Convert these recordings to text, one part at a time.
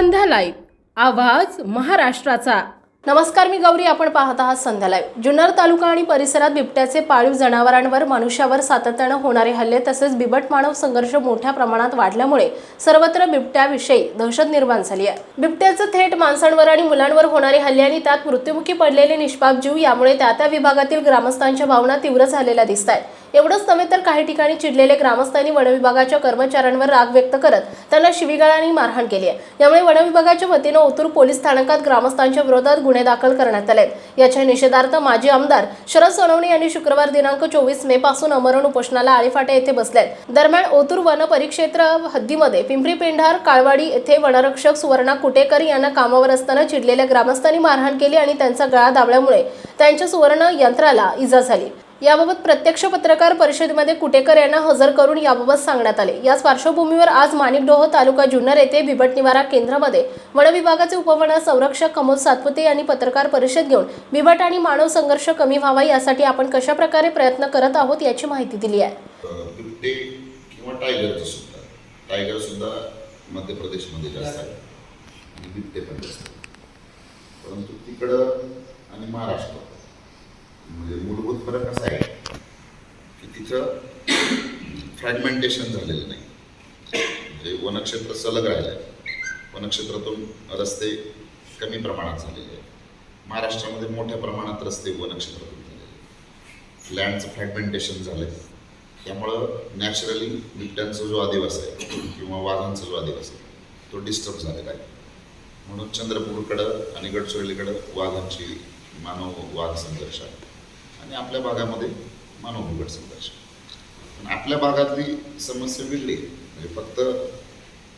संध्या live. आवाज महाराष्ट्राचा. नमस्कार मी गौरी. आपण पाहत आहात संध्या लाईव्ह. जुन्नर तालुका आणि परिसरात बिबट्याचे पाळीव जनावरांवर मनुष्यावर सातत्यानं होणारे हल्ले तसेच बिबट मानव संघर्ष मोठ्या प्रमाणात वाढल्यामुळे सर्वत्र बिबट्याविषयी दहशत निर्माण झाली आहे. बिबट्याचं थेट माणसांवर आणि मुलांवर होणारे हल्ले आणि त्यात मृत्युमुखी पडलेले निष्पाप जीव यामुळे त्या त्या विभागातील ग्रामस्थांच्या भावना तीव्र झालेल्या दिसत आहेत एवढंच नव्हे तर काही ठिकाणी चिडलेले ग्रामस्थांनी वनविभागाच्या कर्मचाऱ्यांवर राग व्यक्त करत त्यांना शिवीगाळाने मारहाण केली आहे. यामुळे वनविभागाच्या वतीनं ओतूर पोलीस स्थानकात ग्रामस्थांच्या विरोधात गुन्हे दाखल करण्यात आले आहेत. याच्या निषेधार्थ माजी आमदार शरद सोनवणे यांनी शुक्रवार दिनांक चोवीस मे पासून अमरण उपोषणाला आळीफाटे येथे बसलेत दरम्यान ओतूर वन परिक्षेत्र हद्दीमध्ये पिंपरी पेंढार काळवाडी येथे वनरक्षक सुवर्णा कुटेकर यांना कामावर असताना चिडलेल्या ग्रामस्थांनी मारहाण केली आणि त्यांचा गळा दाबल्यामुळे त्यांच्या सुवर्ण यंत्राला इजा झाली. याबाबत प्रत्यक्ष पत्रकार परिषदेमध्ये कुटेकर यांना हजर करून याबाबत सांगण्यात आले. याच पार्श्वभूमीवर आज माणिकडोह तालुका जुन्नर येथे बिबट निवारा केंद्रामध्ये वनविभागाचे उपवन संरक्षक कमोद सातपुते यांनी पत्रकार परिषद घेऊन बिबट आणि मानव संघर्ष कमी व्हावा यासाठी आपण कशा प्रकारे प्रयत्न करत आहोत याची माहिती दिली आहे. टायगर सुद्धा. मध्य प्रदेशमध्ये जास्त आहे. बिबटे पण जास्त परंतु तिकडं आणि महाराष्ट्र म्हणजे मूलभूत फरक असा आहे की तिथं फ्रॅगमेंटेशन झालेलं नाही. म्हणजे वनक्षेत्र सलग राहिलं आहे वनक्षेत्रातून रस्ते कमी प्रमाणात झालेले आहेत. महाराष्ट्रामध्ये मोठ्या प्रमाणात रस्ते वनक्षेत्रातून झालेले लँडचं फ्रॅगमेंटेशन झालं आहे त्यामुळं नॅचरली बिबट्यांचा जो आदिवास आहे किंवा वाघांचा जो आदिवास आहे तो डिस्टर्ब झालेला आहे. म्हणून चंद्रपूरकडं आणि गडचिरोलीकडं वाघांची मानव वाघ संघर्ष आहे. आणि आपल्या भागामध्ये मानव बिघड संघर्ष. पण आपल्या भागातली समस्या वेगळी म्हणजे फक्त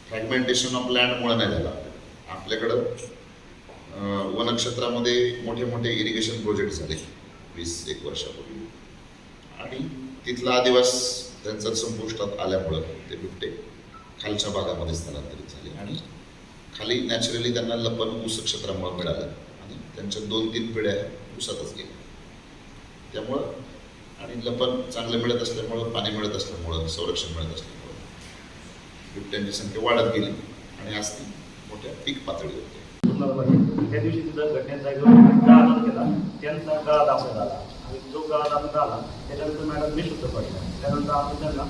फ्रॅगमेंटेशन ऑफ लँडमुळे नाही झालं. आपल्याकडं वनक्षेत्रामध्ये मोठे मोठे इरिगेशन प्रोजेक्ट झाले. वीस एक वर्षापूर्वी. आणि तिथला आदिवास त्यांचा संपुष्टात आल्यामुळं ते बिबटे खालच्या भागामध्ये स्थलांतरित झाले. आणि खाली नॅचरली त्यांना लपन ऊस क्षेत्रामुळे मिळालं. आणि त्यांच्या दोन तीन पिढ्या ऊसातच गेल्या. त्यामुळं आणि लपन चांगलं मिळत असल्यामुळं पाणी मिळत असल्यामुळं संरक्षण मिळत असल्यामुळं. बिबट्यांची संख्या वाढत गेली आणि आज ती मोठ्या पीक पातळी होते त्या दिवशी तिथं घटनेचा आनंद केला. त्यांचा काळात दाबण्यात आला आणि जो काळात दाबण्यात आला त्याच्यानंतर मॅडम मी शुद्ध पडल्या त्यानंतर आम्ही त्यांना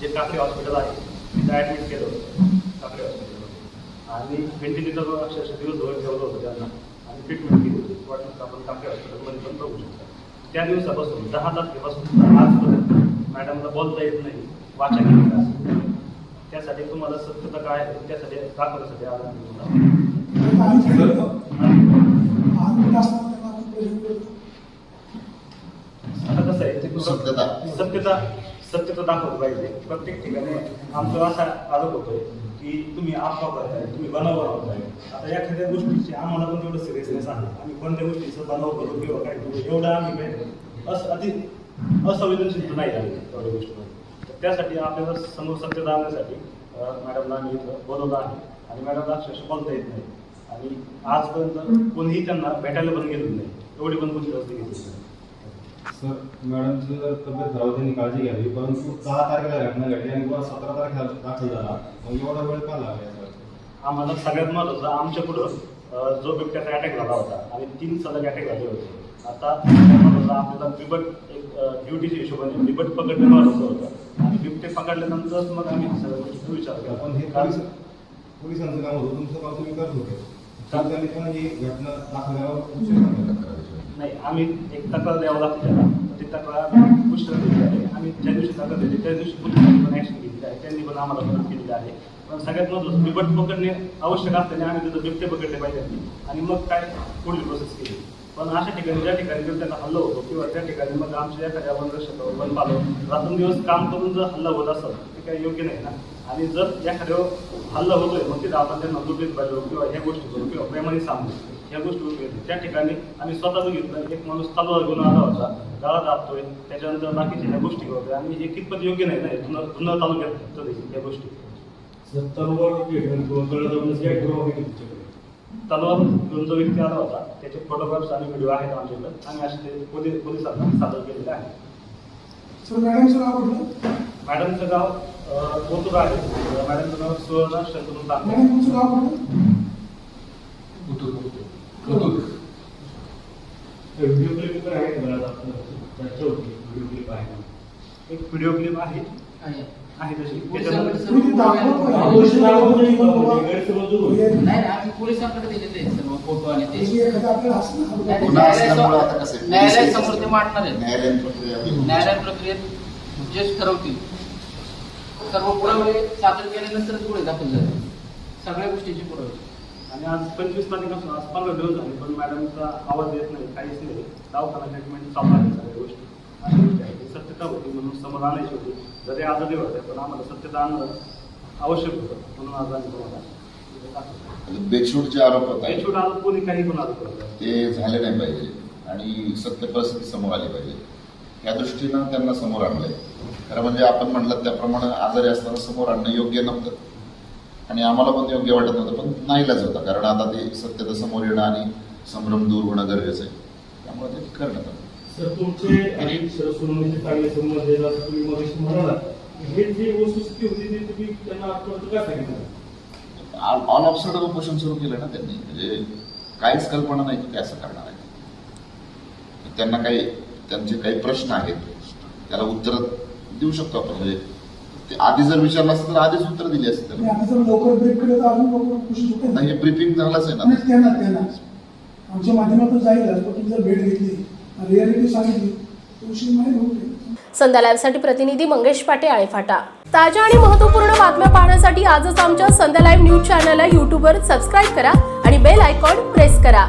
जे काकडे हॉस्पिटल आहे तिथं ॲडमिट केलं होतं. काकडे हॉस्पिटलमध्ये. आणि व्हेंटिलेटरवर अक्षरशः दिवसभर ठेवलं होतं त्यांना. आणि ट्रीटमेंट केली होती. वाटलं आपण काकडे हॉस्पिटलमध्ये पण बघू शकता. त्या दिवसापासून दहा तारखेपासून आजपर्यंत मॅडमला बोलता येत नाही वाचा केली नाही. त्यासाठी तुम्हाला सत्यता काय आहे त्यासाठी दाखवण्यासाठी आता कसं आहे ते सत्यता. सत्यता सत्यता दाखवली पाहिजे. प्रत्येक ठिकाणी आमचा असा आरोप होतोय की तुम्ही अफवा करताय तुम्ही बनाव बनवताय आता एखाद्या गोष्टीची आम्हाला पण तेवढं सिरियसनेस आहे. आम्ही कोणत्या गोष्टीचं बनाव करू किंवा काय करू एवढं आम्ही काय असं अति असंवेदनशील नाही आम्ही तेवढ्या गोष्टीमध्ये तर त्यासाठी आपल्याला समोर सत्यता आणण्यासाठी मॅडमला आम्ही इथं बोलवलं आहे. आणि मॅडमला अक्षरशः बोलता येत नाही. आणि आजपर्यंत कोणीही त्यांना भेटायला पण गेलेलं नाही. एवढी पण गोष्टी असते घेतली सर मॅडमची जर तब्येत खराब त्यांनी काळजी घ्यावी परंतु सहा तारखेला घटना घडली आणि पुन्हा सतरा तारखेला दाखल झाला. मग एवढा वेळ का लागला सर आम्हाला सगळ्यात महत्त्वाचं आमच्या पुढं जो बिबट्याचा अटॅक झाला होता आणि तीन सलग अटॅक झाले होते. आता आपल्याला बिबट एक ड्युटीच्या हिशोबाने बिबट पकडणं महत्त्वाचं होतं. आणि बिबटे पकडल्यानंतरच मग आम्ही सगळ्या विचार पण हे केला पोलीस पोलिसांचं काम होतं तुमचं काम तुम्ही करत होते. ही घटना दाखल. नाही आम्ही एक तक्रार द्यावं लागते. त्याला ती तक्रार पुष्कळ दिली आहे. आम्ही ज्या दिवशी तक्रार दिली त्या दिवशी पोलिसांनी पण ॲक्शन घेतली आहे. त्यांनी पण आम्हाला मदत केलेली आहे. पण सगळ्यात महत्त्वाचं बिबट पकडणे आवश्यक असल्याने आम्ही तिथं बिबटे पकडले पाहिजे आणि मग काय पुढली प्रोसेस केली? पण अशा ठिकाणी ज्या ठिकाणी बिबट्याचा हल्ला होतो किंवा त्या ठिकाणी मग आमच्या एखाद्या वनरक्षक वनपालक रात्रंदिवस काम करून जर हल्ला होत असेल ते काही योग्य नाही ना? आणि जर एखाद्यावर हल्ला होतोय मग तिथं आपण त्यांना दुर्बीत पाहिजे किंवा ह्या गोष्टी करू किंवा प्रेमाने सांगू. ह्या गोष्टी आहेत. त्या ठिकाणी आम्ही स्वतः बघितलं एक माणूस तलवार घेऊन आला होता. गळा दाबतोय त्याच्यानंतर बाकीच्या ह्या गोष्टी करतोय आणि हे कितपत योग्य नाही ना हे जुन्नर जुन्नर तालुक्यात या गोष्टी. तलवार? तलवार घेऊन जो व्यक्ती आला होता त्याचे फोटोग्राफ्स आणि व्हिडिओ आहेत आमच्याकडे. आम्ही असे ते पोलीस पोलिसांना सादर केलेले आहे सर मॅडमचं नाव कुठलं? मॅडमचं गाव कोतुर आहे. मॅडमचं नाव सुवर्ण तांबे मॅडम तुमचं नाव कुठलं व्हिडिओ क्लिप पण आहे का चर्चा होती व्हिडिओ क्लिप आहे? एक व्हिडिओ क्लिप आहे आहे तशी आहेत. फोटो आणि ते मांडणार आहेत. न्यायालयीन प्रक्रियेत जज ठरवतील सर्व पुरावे सादर केल्यानंतरच पुढे दाखल झाले सगळ्या गोष्टीचे पुरावे आणि आज पंचवीस तारखेपासून आज पंधरा दिवस झाले पण मॅडमचा आवाज येत नाही काहीच नाही. दवाखाना ट्रीटमेंट चालू आहे सगळ्या गोष्टी. ती सत्यता होती म्हणून समोर आणायची होती. जरी आजारी होते पण आम्हाला सत्यता आणणं आवश्यक होतं म्हणून आज आम्ही तुम्हाला. बेछूटचे आरोप बेछूट आरोप कोणी काही पण आरोप. ते झाले नाही पाहिजे. आणि सत्य परिस्थिती समोर आली पाहिजे. या दृष्टीनं त्यांना समोर आणलंय. खरं म्हणजे आपण म्हटलं त्याप्रमाणे आजारी असताना समोर आणणं योग्य नव्हतं. आणि आम्हाला पण ते योग्य वाटत नव्हतं पण नाईलाज होता कारण आता ते सत्यता समोर येणं आणि संभ्रम दूर होणं गरजेचं आहे. त्यामुळे ते करण्यात आलं. सर तुमचे आणि सुनावणीचे चांगले संबंध असं तुम्ही म्हणाला हे जी वस्तुस्थिती होती ती तुम्ही त्यांना काय सांगितलं ऑल ऑफ सडन उपोषण सुरू केलं ना त्यांनी. म्हणजे काहीच कल्पना नाही की असं करणार आहे त्यांना काही त्यांचे काही प्रश्न आहेत. त्याला उत्तर देऊ शकतो आपण. म्हणजे ते आधी जर विचारलं असतं तर आधीच उत्तर दिली असती आणि त्यांना आता जर लवकर ब्रेक केलं तर अजून लवकर खुशी होते. नाही हे ब्रीफिंग झालंच आहे आणि ना त्यांना त्यांना. आमच्या माध्यमातून जाईल पण तुम्ही जर भेट घेतली. रियालिटी सांगितली. तर उशीर संध्या लाईव्हसाठी प्रतिनिधी मंगेश पाटे आळेफाटा ताज्या आणि महत्त्वपूर्ण बातम्या पाहण्यासाठी आजच आमच्या संध्या लाईव्ह न्यूज चॅनलला यूट्यूबवर सबस्क्राईब करा आणि बेल आयकॉन प्रेस करा.